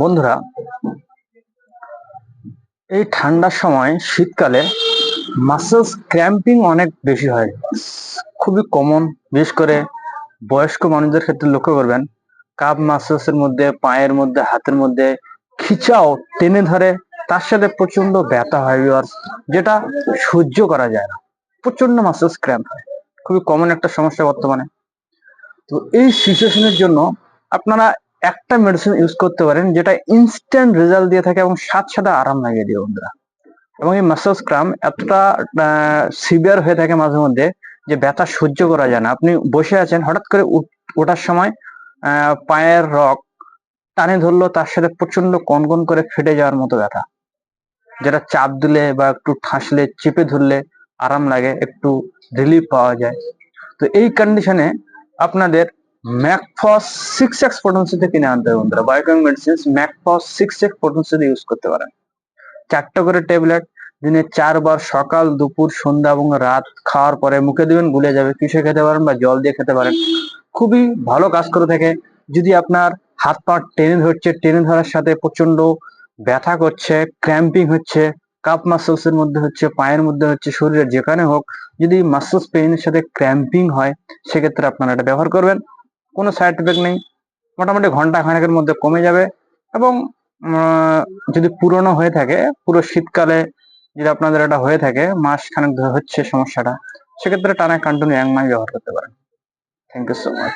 বন্ধুরা, এই ঠান্ডার সময় শীতকালে মাসেলস ক্র্যাম্পিং অনেক বেশি হয়। খুবই কমন বিশেষ করে বয়স্ক মানুষদের ক্ষেত্রে লক্ষ্য করবেন কাপ মাসেলস এর মধ্যে, পায়ের মধ্যে, হাতের মধ্যে খিচাও টেনে ধরে, তার সাথে প্রচণ্ড ব্যথা হয় যেটা সহ্য করা যায় না। প্রচণ্ড মাসেলস ক্র্যাম্প হয়। খুবই কমন একটা সমস্যা বর্তমানে। তো এই সিচুয়েশনের জন্য আপনারা একটা মেডিসিন ইউজ করতে পারেন যেটা ইনস্ট্যান্ট রেজাল্ট দিয়ে থাকে এবং সাথে সাথে আরাম লাগিয়ে দিয়ে বন্ধুরা। এবং এই মাসাজ ক্রাম এতটা সিভিয়ার হয়ে থাকে মাঝে মধ্যে যে ব্যথা সহ্য করা যায় না। আপনি বসে আছেন, হঠাৎ করে ওঠার সময় পায়ের রক টানে ধরলো, তার সাথে প্রচণ্ড কনকন করে ফেটে যাওয়ার মতো ব্যথা। যেটা চাপ দিলে বা একটু ঠাসলে, চেপে ধরলে আরাম লাগে, একটু রিলিফ পাওয়া যায়। তো এই কন্ডিশনে আপনাদের ম্যাকফস সিক্স এক্স পটেন্সিতে কিনে আনতে হবে বন্ধুরা। Biochem medicine Mag Phos six X পটেন্সিতে use করতে পারেন। চারটা করে ট্যাবলেট দিনে চারবার সকাল, দুপুর, সন্ধ্যা এবং রাত খাওয়ার পরে মুখে দিবেন গুলে যাবে, কিসে খেতে পারেন বা জল দিয়ে খেতে পারেন। খুবই ভালো কাজ করে থাকে। যদি আপনার হাত পা টেনে ধরছে টেনে ধরার সাথে প্রচণ্ড ব্যথা করছে ক্র্যাম্পিং হচ্ছে কাপ মাসলস এর মধ্যে হচ্ছে, পায়ের মধ্যে হচ্ছে, শরীরের যেখানে হোক, যদি মাসলস পেইনের সাথে ক্র্যাম্পিং হয়, সেক্ষেত্রে আপনারা এটা ব্যবহার করবেন। কোনো সাইড এফেক্ট নেই। মোটামুটি ঘণ্টা খানেকের মধ্যে কমে যাবে এবং যদি পুরনো হয়ে থাকে, পুরো শীতকালে যদি আপনাদের এটা হয়ে থাকে, মাস খানেক ধরে হচ্ছে সমস্যাটা, সেক্ষেত্রে টানা কন্টিনিউ এক মাস ব্যবহার করতে পারেন। Thank you so much